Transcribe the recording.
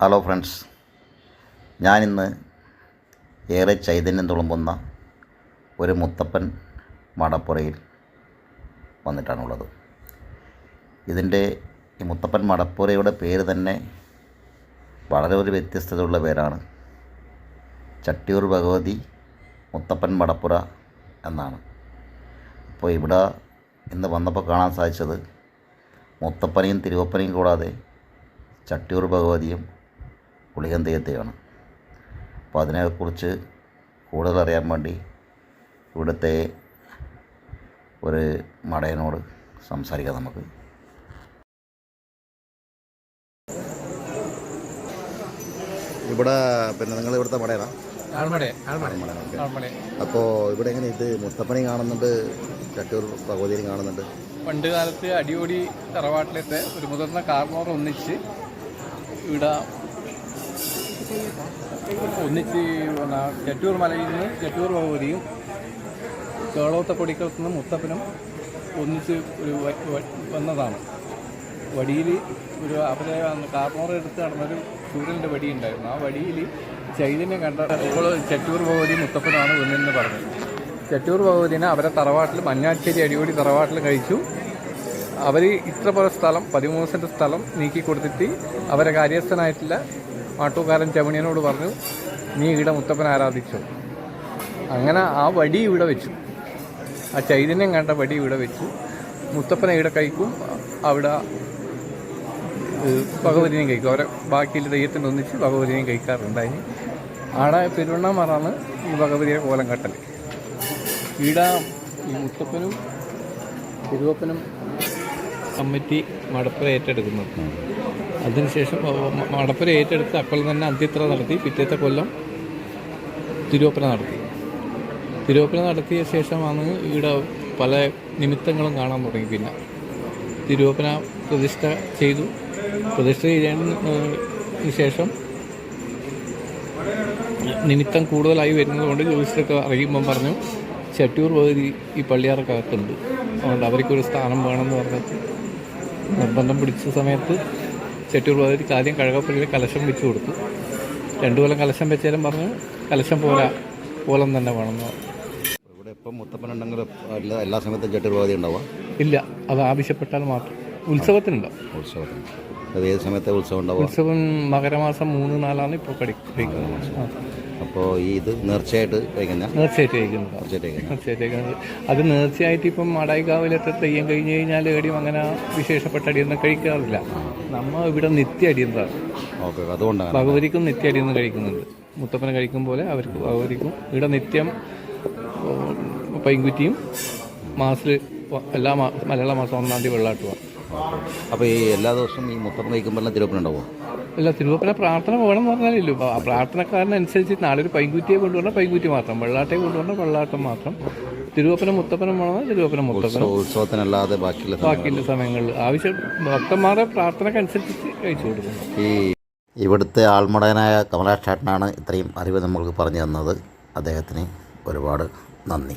Hello friends ഞാനിന്ന് ഏറെ ചൈതന്യം തുളുമ്പുന്ന ഒരു മുത്തപ്പൻ മടപ്പുറയിൽ വന്നിട്ടാണുള്ളത്. ഇതിന്റെ ഈ മുത്തപ്പൻ മടപ്പുറയുടെ പേര് തന്നെ വളരെ ഒരു വ്യത്യസ്തതയുള്ള പേരാണ്. ചട്ടിയൂർ ഭഗവതി മുത്തപ്പൻ മടപ്പുര എന്നാണ്. അപ്പോൾ ഇവിടെ ഇന്ന് വന്നപ്പോൾ കാണാൻ സാധിച്ചത് മുത്തപ്പനയും തിരുവപ്പനെയും കൂടാതെ ചട്ടിയൂർ ഭഗവതിയും ഗുളികൻ തെയ്യത്തെയാണ് അപ്പോൾ അതിനെക്കുറിച്ച് കൂടുതൽ അറിയാൻ വേണ്ടി ഇവിടുത്തെ ഒരു മടയനോട് സംസാരിക്കാം നമുക്ക്. ഇവിടെ പിന്നെ നിങ്ങൾ ഇവിടുത്തെ മടയനാ? അപ്പോ അപ്പോൾ ഇവിടെ എങ്ങനെ ഇത് മുത്തപ്പണി കാണുന്നുണ്ട് ചട്ടൂർ ഭഗവതിയും കാണുന്നുണ്ട്? പണ്ട് കാലത്ത് അടിയോടി തറവാട്ടിലത്തെ ഒരു മുതിർന്ന കാർമോർ ഒന്നിച്ച് ഇവിടെ ഒന്നിച്ച് ചെറ്റൂർ മലയിൽ നിന്ന് ചെറ്റൂർ ഭഗവതിയും കേളോത്ത കൊടിക്കലത്ത് നിന്ന് മുത്തപ്പനും ഒന്നിച്ച് ഒരു വന്നതാണ്. വടിയിൽ ഒരു അവരെ കാർമോറ എടുത്ത് നടന്നൊരു സൂര്യന്റെ വടി ഉണ്ടായിരുന്നു. ആ വടിയിൽ ചൈതന്യം കണ്ട ഇപ്പോൾ ചെറ്റൂർ ഭഗവതി മുത്തപ്പനാണ് ഒന്നെന്ന് പറഞ്ഞത് ചെറ്റൂർ ഭഗവതിനെ അവരെ തറവാട്ടിൽ മഞ്ഞാശ്ശേരി അടിയോടി തറവാട്ടിൽ കഴിച്ചു. അവർ ഇത്ര പോലെ സ്ഥലം പതിമൂന്ന് സെന്റ് സ്ഥലം നീക്കി കൊടുത്തിട്ട് അവരെ കാര്യസ്ഥനായിട്ടില്ല മാട്ടൂക്കാരൻ ചമണിയനോട് പറഞ്ഞു നീ ഇവിടെ മുത്തപ്പൻ ആരാധിച്ചു? അങ്ങനെ ആ വടി ഇവിടെ വെച്ചു. ആ ചൈതന്യം കണ്ട വടി ഇവിടെ വെച്ചു. മുത്തപ്പനെ ഇവിടെ കഴിക്കും അവിടെ ഭഗവതിനെയും കഴിക്കും. അവരെ ബാക്കിയുള്ള ദൈവത്തിന്റെ ഒന്നിച്ച് ഭഗവതിനെയും കഴിക്കാറുണ്ടായി ആടെ പെരുവണ്ണമാറാണ് ഈ ഭഗവതിയെ കോലം കട്ടൽ ഇവിടെ ഈ മുത്തപ്പനും തിരുവപ്പനും കമ്മിറ്റി മടപ്പുര ഏറ്റെടുക്കുന്നത്. അതിനുശേഷം മടപ്പുര ഏറ്റെടുത്ത് അപ്പോൾ തന്നെ അന്ത്യത്ര നടത്തി പിറ്റേത്തെ കൊല്ലം തിരുവപ്പന നടത്തി. തിരുവപ്പന നടത്തിയ ശേഷമാണ് ഇവിടെ പല നിമിത്തങ്ങളും കാണാൻ തുടങ്ങി. പിന്നെ തിരുവപ്പന പ്രതിഷ്ഠ ചെയ്തു. പ്രതിഷ്ഠ ചെയ്തതിന് ശേഷം നിമിത്തം കൂടുതലായി വരുന്നതുകൊണ്ട് ജോലിസ്റ്റൊക്കെ അറിയുമ്പം പറഞ്ഞു ചട്ടിയൂർ പകുതി ഈ പള്ളിയാർക്കകത്തുണ്ട്. അതുകൊണ്ട് അവർക്കൊരു സ്ഥാനം വേണമെന്ന് പറഞ്ഞിട്ട് നിർബന്ധം പിടിച്ച സമയത്ത് ചട്ടിയൂർ ഭഗവതിക്ക് ആദ്യം കഴകപ്പള്ളിയിൽ കലശം വെച്ച് കൊടുത്തു. രണ്ടു കൊല്ലം കലശം വെച്ചാലും പറഞ്ഞു കലശം പോരാ കോലം തന്നെ വേണം. ഇവിടെ ഇപ്പം മുത്തപ്പൻ ഉണ്ടെങ്കിൽ എല്ലാ എല്ലാ സമയത്തും ചട്ടിയൂർ ഭഗവതി ഉണ്ടാവുക? ഇല്ല അത് ആവശ്യപ്പെട്ടാൽ മാത്രം. ഉത്സവത്തിനുണ്ടാവും ഉത്സവത്തിന് അത് ഏത് സമയത്തെ ഉത്സവം ഉണ്ടാവുക? ഉത്സവം മകരമാസം മൂന്ന് നാലാണ് ഇപ്പോൾ കഴിക്കുന്നത് ആ. അപ്പോൾ ഈ ഇത് നേർച്ചയായിട്ട് കഴിക്കുന്ന നേർച്ചയായിട്ട് കഴിക്കുന്നത് നേർച്ചയായിട്ട് കഴിക്കുന്ന തീർച്ചയായിട്ടും അത് നേർച്ചയായിട്ട് ഇപ്പം മാടായിക്കാവിലത്തെ തെയ്യം കഴിഞ്ഞ് കഴിഞ്ഞാൽ എടിയും അങ്ങനെ വിശേഷപ്പെട്ട അടിയൊന്നും കഴിക്കാറില്ല. നമ്മൾ ഇവിടെ നിത്യ അടിയന്താണ് ഓക്കെ അതുകൊണ്ടാണ്. ഭഗവതിക്കും നിത്യ അടിയൊന്നും കഴിക്കുന്നുണ്ട്. മുത്തപ്പനെ കഴിക്കും പോലെ അവർക്ക് ഭഗവതിക്കും ഇവിടെ നിത്യം പൈങ്കുറ്റിയും പൈൻകുറ്റിയും മാസത്തിൽ എല്ലാ മലയാള മാസം ഒന്നാം തീയതി വെള്ളാട്ടുവാണ് അപ്പോൾ ഈ എല്ലാ ദിവസവും ഈ മുത്തപ്പൻ കഴിക്കുമ്പോൾ തിരുവപ്പൻ ഉണ്ടാവുമോ അല്ല തിരുവപ്പന പ്രാർത്ഥന വേണം എന്ന് പറഞ്ഞാലില്ലോ ആ പ്രാർത്ഥനക്കാരനനുസരിച്ച് നാളെ ഒരു പൈങ്കുറ്റിയെ കൊണ്ടുവരണം പൈങ്കുറ്റി മാത്രം. വെള്ളാട്ടയെ കൊണ്ടുവരണം വെള്ളാട്ടം മാത്രം. തിരുവപ്പന മുത്തപ്പനം വേണം തിരുവപ്പന മുത്തപ്പനം. ഉത്സവത്തിനല്ലാതെ ബാക്കിയുള്ള ബാക്കിയുള്ള സമയങ്ങളിൽ. ആവശ്യം ഭക്തന്മാരുടെ പ്രാർത്ഥനക്കനുസരിച്ച് കഴിച്ചു കൊടുക്കുന്നു ഈ ഇവിടുത്തെ ആൾമുടനായ കമലാഷ് ചേട്ടനാണ് ഇത്രയും അറിവ് നമ്മൾക്ക് പറഞ്ഞു തന്നത്. അദ്ദേഹത്തിന് ഒരുപാട് നന്ദി.